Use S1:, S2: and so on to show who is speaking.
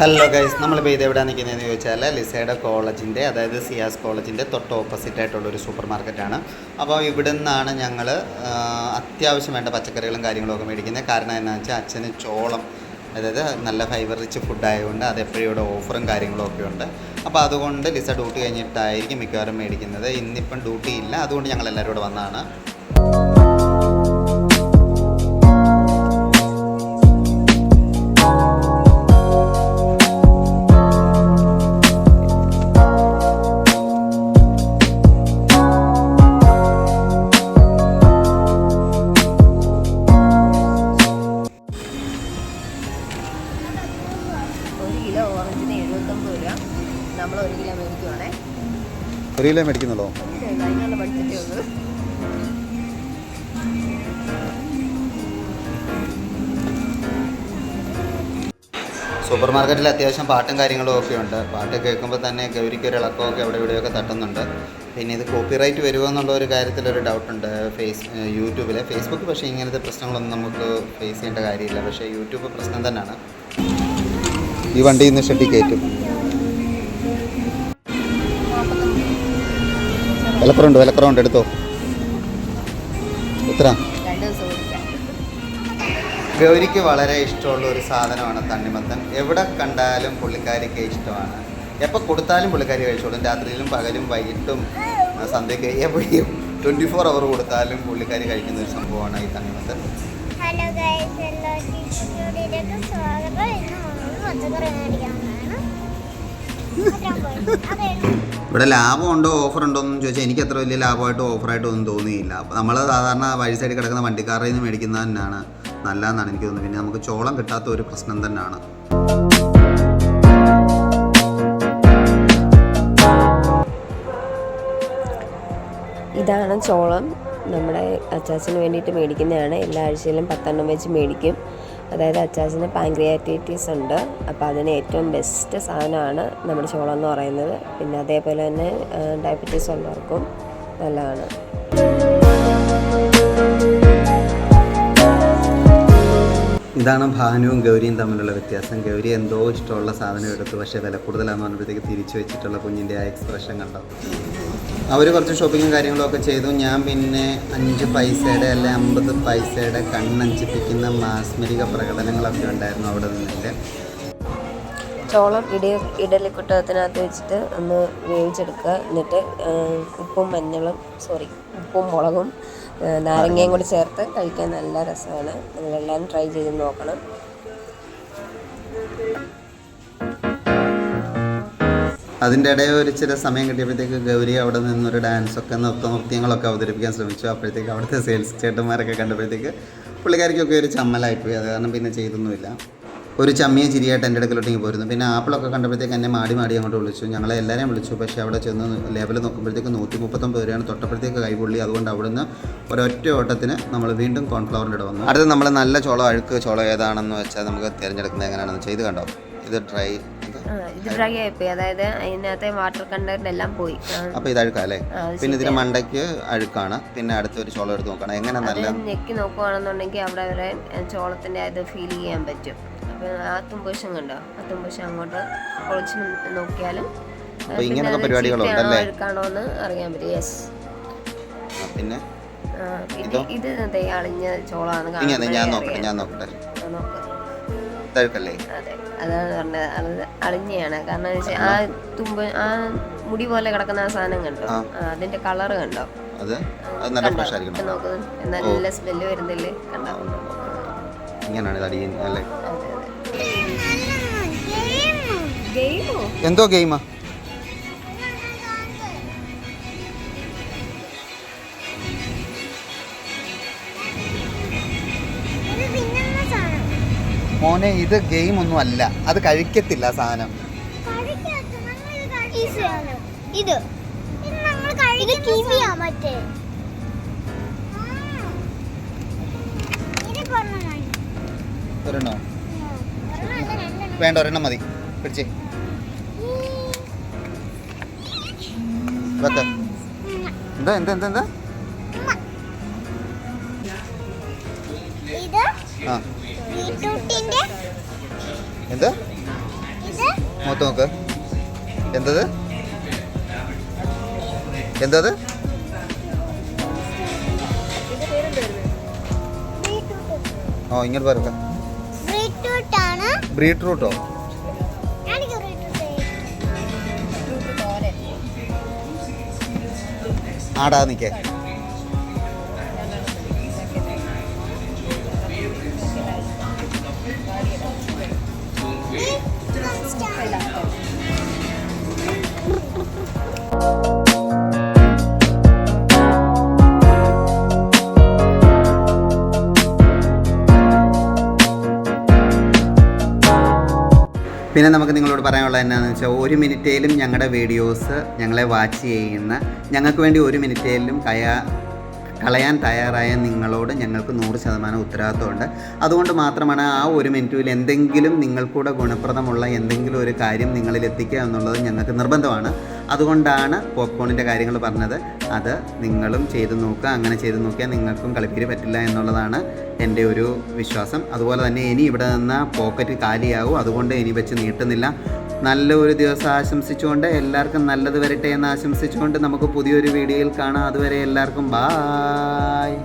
S1: Hello guys നമ്മളിപ്പോൾ ഇത് എവിടെ നിൽക്കുന്നതെന്ന് ചോദിച്ചാൽ ലിസയുടെ കോളേജിന്റെ അതായത് സിയാസ് കോളേജിന്റെ തൊട്ട് ഓപ്പോസിറ്റ് ആയിട്ടുള്ള ഒരു സൂപ്പർ മാർക്കറ്റാണ് അപ്പോൾ ഇവിടെ നിന്നാണ് ഞങ്ങൾ അത്യാവശ്യം വേണ്ട പച്ചക്കറികളും കാര്യങ്ങളും ഒക്കെ മേടിക്കുന്നത്. കാരണം എന്താണെന്ന് വെച്ചാൽ അച്ഛന് ചോളം അതായത് നല്ല ഫൈബർ റിച്ച് ഫുഡ് ആയതുകൊണ്ട് അത് എപ്പോഴും ഇവിടെ ഓഫറും കാര്യങ്ങളും ഒക്കെ ഉണ്ട്. അപ്പോൾ അതുകൊണ്ട് ലിസ ഡ്യൂട്ടി കഴിഞ്ഞിട്ടായിരിക്കും മിക്കവാറും മേടിക്കുന്നത്. ഇന്നിപ്പം ഡ്യൂട്ടി ഇല്ല. അതുകൊണ്ട് ഞങ്ങൾ എല്ലാവരും ഇവിടെ വന്നതാണ്.
S2: കിലോ
S1: മേടിക്കുന്നുള്ളൂ
S2: ഉള്ളൂ.
S1: സൂപ്പർ മാർക്കറ്റിൽ അത്യാവശ്യം പാട്ടും കാര്യങ്ങളും ഒക്കെ ഉണ്ട്. പാട്ട് കേൾക്കുമ്പോൾ തന്നെ ഗൗരിക്ക് ഒരു ഇളക്കമൊക്കെ അവിടെ ഇവിടെയൊക്കെ തട്ടുന്നുണ്ട്. പിന്നെ ഇത് കോപ്പിറൈറ്റ് വരുമോ എന്നുള്ള ഒരു കാര്യത്തിലൊരു ഡൗട്ടുണ്ട് ഫേസ് യൂട്യൂബിൽ ഫേസ്ബുക്ക് പക്ഷേ ഇങ്ങനത്തെ പ്രശ്നങ്ങളൊന്നും നമുക്ക് ഫേസ് ചെയ്യേണ്ട കാര്യമില്ല. പക്ഷേ യൂട്യൂബ് പ്രശ്നം തന്നെയാണ്. ഈ വണ്ടി ഇന്ന് ഷെഡി കയറ്റും. വിലക്കുറവുണ്ട് വിലക്കുറവുണ്ട് എടുത്തോ. എത്ര? ഗൗരിക്ക് വളരെ ഇഷ്ടമുള്ള ഒരു സാധനമാണ് തണ്ണിമത്തൻ. എവിടെ കണ്ടാലും പുള്ളിക്കാരിക്ക് ഇഷ്ടമാണ്. എപ്പോൾ കൊടുത്താലും പുള്ളിക്കാരി കഴിച്ചോളും. രാത്രിയിലും പകലും വൈകിട്ടും ആ, സന്ധ്യയ്ക്ക് എവിടെയും ട്വന്റി ഫോർ അവർ കൊടുത്താലും പുള്ളിക്കാരി കഴിക്കുന്ന ഒരു സംഭവമാണ് ഈ തണ്ണിമത്തൻ.
S3: ഹലോ ഗൈസ് എല്ലാവർക്കും സ്വാഗതം. ഇന്ന് നമ്മൾ പച്ചക്കറി പോയി.
S1: ഇവിടെ ലാഭം ഉണ്ടോ ഓഫർ ഉണ്ടോ എന്ന് ചോദിച്ചാൽ എനിക്ക് അത്ര വലിയ ലാഭമായിട്ടോ ഓഫറായിട്ടോ ഒന്നും തോന്നിയില്ല. അപ്പോൾ നമ്മൾ സാധാരണ വഴി സൈഡിൽ കിടക്കുന്ന വണ്ടിക്കാരിൽ നിന്ന് മേടിക്കുന്നത് തന്നെയാണ് നല്ലതെന്നാണ് എനിക്ക് തോന്നുന്നത്. പിന്നെ നമുക്ക് ചോളം കിട്ടാത്ത ഒരു പ്രശ്നം തന്നെയാണ്.
S2: ഇതാണ് ചോളം. നമ്മുടെ അച്ചാച്ചന് വേണ്ടിയിട്ട് മേടിക്കുന്നതാണ്. എല്ലാ ആഴ്ചയിലും പത്തെണ്ണം വെച്ച് മേടിക്കും. അതായത് അച്ചാച്ചന് പാങ്ക്രിയാറ്റൈറ്റിസ് ഉണ്ട്. അപ്പോൾ അതിന് ഏറ്റവും ബെസ്റ്റ് സാധനമാണ് നമ്മുടെ ചോളം എന്ന് പറയുന്നത്. പിന്നെ അതേപോലെ തന്നെ ഡയബറ്റീസ് ഉള്ളവർക്കും നല്ലതാണ്.
S1: ഇതാണ് ഭാനുവും ഗൗരിയും തമ്മിലുള്ള വ്യത്യാസം. ഗൗരി എന്തോ ഇഷ്ടമുള്ള സാധനം എടുത്തു പക്ഷേ വില കൂടുതലാകുമ്പോഴത്തേക്ക് തിരിച്ചു വെച്ചിട്ടുള്ള കുഞ്ഞിന്റെ ആ എക്സ്പ്രഷൻ കണ്ടോ? അവർ കുറച്ച് ഷോപ്പിങ്ങും കാര്യങ്ങളൊക്കെ ചെയ്തു. ഞാൻ പിന്നെ അഞ്ച് പൈസയുടെ അല്ലെ അമ്പത് പൈസയുടെ കണ്ണഞ്ചിപ്പിക്കുന്ന മാസ്മരിക പ്രകടനങ്ങളൊക്കെ ഉണ്ടായിരുന്നു അവിടെ നിന്നിട്ട്.
S2: ചോളം ഇടി ഇഡലിക്കുട്ടകത്തിനകത്ത് വെച്ചിട്ട് ഒന്ന് വേവിച്ചെടുക്കുക. എന്നിട്ട് ഉപ്പും മഞ്ഞളും സോറി ഉപ്പും മുളകും നാരങ്ങയും കൂടി ചേർത്ത് കഴിക്കാൻ നല്ല രസമാണ്. നിങ്ങളെല്ലാം ട്രൈ ചെയ്ത് നോക്കണം.
S1: അതിന്റെ ഇടയിൽ ഒരു ചില സമയം കിട്ടിയപ്പോഴത്തേക്ക് ഗൗരി അവിടെ നിന്നൊരു ഡാൻസൊക്കെ നൃത്ത നൃത്യങ്ങളൊക്കെ അവതരിപ്പിക്കാൻ ശ്രമിച്ചു. അപ്പോഴത്തേക്ക് അവിടുത്തെ സെയിൽസ് ചേട്ടന്മാരൊക്കെ കണ്ടപ്പോഴത്തേക്ക് പുള്ളിക്കാരിക്കൊക്കെ ഒരു ചമ്മലായിപ്പോയി അത് കാരണം പിന്നെ ചെയ്തൊന്നുമില്ല. ഒരു ചമ്മിയ ചിരിയായിട്ട് എന്റെ അടുക്കലോട്ടേക്ക് പോയിരുന്നു പിന്നെ ആപ്പിളൊക്കെ കണ്ടപ്പോഴത്തേക്ക് എന്നെ മാടി മാടി അങ്ങോട്ട് വിളിച്ചു. ഞങ്ങളെ എല്ലാവരെയും വിളിച്ചു. പക്ഷേ അവിടെ ചെന്ന് ലേബൽ നോക്കുമ്പോഴത്തേക്ക് നൂറ്റി മുപ്പത്തൊമ്പത് രൂപയാണ് തൊട്ടപ്പോഴത്തേക്ക് കൈപൊള്ളി അതുകൊണ്ട് അവിടുന്ന് ഒരൊറ്റ ഓട്ടത്തിന് നമ്മൾ വീണ്ടും കോൺഫ്ലവറിന്റെ ഇട വന്നു. അടുത്ത് നമ്മൾ നല്ല ചോളം അഴുക്ക് ചോളം ഏതാണെന്ന് വെച്ചാൽ നമുക്ക് തിരഞ്ഞെടുക്കുന്നത് എങ്ങനെയാണെന്ന് ചെയ്ത് കണ്ടോ? ഇത് ഡ്രൈ
S2: ഇത് ഡ്രൈ ആയിപ്പോയി. അതായത് അതിനകത്തെ വാട്ടർ കണ്ടന്റ് എല്ലാം പോയി.
S1: അപ്പൊ ഇത് അഴുക്കല്ലേ? പിന്നെ ഇതിന് മണ്ടയ്ക്ക് അഴുക്കാണ്. പിന്നെ അടുത്ത ഒരു ചോളം എടുത്ത് നോക്കണം. എങ്ങനെ നല്ല
S2: ഞെക്കി നോക്കുവാണെന്നുണ്ടെങ്കിൽ അവിടെ വരെ ചോളത്തിന്റെ അത് ഫീൽ ചെയ്യാൻ പറ്റും. അപ്പൊ ആ തുമ്പശം കണ്ടോ? ആ തുമ്പശം അങ്ങോട്ട് പൊളിച്ച് നോക്കിയാലും
S1: ഇങ്ങനെയൊക്കെ പരിപാടികളുണ്ടല്ലേ?
S2: എടുക്കാണോ എന്ന് അറിയാൻ പറ്റും. യെസ്
S1: പിന്നെ?
S2: ഇത് ഇത്? അളിഞ്ഞ ചോളാണ്
S1: ഞാൻ നോക്കട്ടെ ഞാൻ നോക്കട്ടെ.
S2: നോക്ക്. അതെ. അതാണ് പറഞ്ഞത്. അളി- അളിഞ്ഞയാണ്. കാരണം വെച്ചാൽ ആ തുമ്പ ആ മുടി പോലെ കിടക്കുന്ന ആ സാധനം കണ്ടോ? അതിന്റെ കളർ കണ്ടോ?
S1: അത്? നല്ല? ഫ്രഷ് ആയിരിക്കണം.
S2: നല്ല സ്മെല്ല് വരുന്നില്ലേ? കണ്ടോ?
S1: ഇങ്ങനെയാണ് ഇത് അടിയുന്നത് അല്ലേ? എന്തോ ഗെയിമാ? മോനെ ഇത് ഗെയിം ഒന്നും അല്ല. അത് കഴിക്കത്തില്ല സാധനം.
S3: ഇത്.
S1: ഒരെണ്ണോ? വേണ്ട ഒരെണ്ണം മതി. പിടിച്ചേ. വെക്ക എന്താ എന്താ എന്താ എന്താ? ആ. എന്താ? മുഖത്ത് നോക്ക്. എന്തത്? എന്തത്? ഓ ഇങ്ങോട്ട് പറക്ക
S3: ബീട്രൂട്ടോ എനിക്ക്
S1: ആടാ നിൽക്കേ പിന്നെ നമുക്ക് നിങ്ങളോട് പറയാനുള്ളത് എന്നാന്ന് വെച്ചാൽ ഒരു മിനിറ്റേലും ഞങ്ങളുടെ വീഡിയോസ് ഞങ്ങളെ വാച്ച് ചെയ്യുന്ന ഞങ്ങൾക്ക് വേണ്ടി ഒരു മിനിറ്റേലും കയാ കളയാൻ തയ്യാറായ നിങ്ങളോട് ഞങ്ങൾക്ക് നൂറ് ശതമാനം ഉത്തരവാദിത്വമുണ്ട് അതുകൊണ്ട് മാത്രമാണ് ആ ഒരു മിനിറ്റിൽ എന്തെങ്കിലും നിങ്ങൾക്കൂടെ ഗുണപ്രദമുള്ള എന്തെങ്കിലും ഒരു കാര്യം നിങ്ങളിൽ എത്തിക്കുക എന്നുള്ളത് ഞങ്ങൾക്ക് നിർബന്ധമാണ്. അതുകൊണ്ടാണ് പോപ്കോണിന്റെ കാര്യങ്ങൾ പറഞ്ഞത്. അത് നിങ്ങളും ചെയ്തു നോക്കുക അങ്ങനെ ചെയ്തു നോക്കിയാൽ നിങ്ങൾക്കും കളിപ്പീര് പറ്റില്ല എന്നുള്ളതാണ് എന്റെ ഒരു വിശ്വാസം. അതുപോലെ തന്നെ ഇനി ഇവിടെ നിന്ന് പോക്കറ്റ് കാലിയാകും അതുകൊണ്ട് ഇനി വെച്ച് നീട്ടുന്നില്ല. നല്ല ഒരു ദിവസം ആശംസിച്ചുകൊണ്ട് എല്ലാവർക്കും നല്ലത് വരട്ടെ എന്ന് ആശംസിച്ചുകൊണ്ട് നമുക്ക് പുതിയൊരു വീഡിയോയിൽ കാണാം. അതുവരെ എല്ലാവർക്കും ബായ്.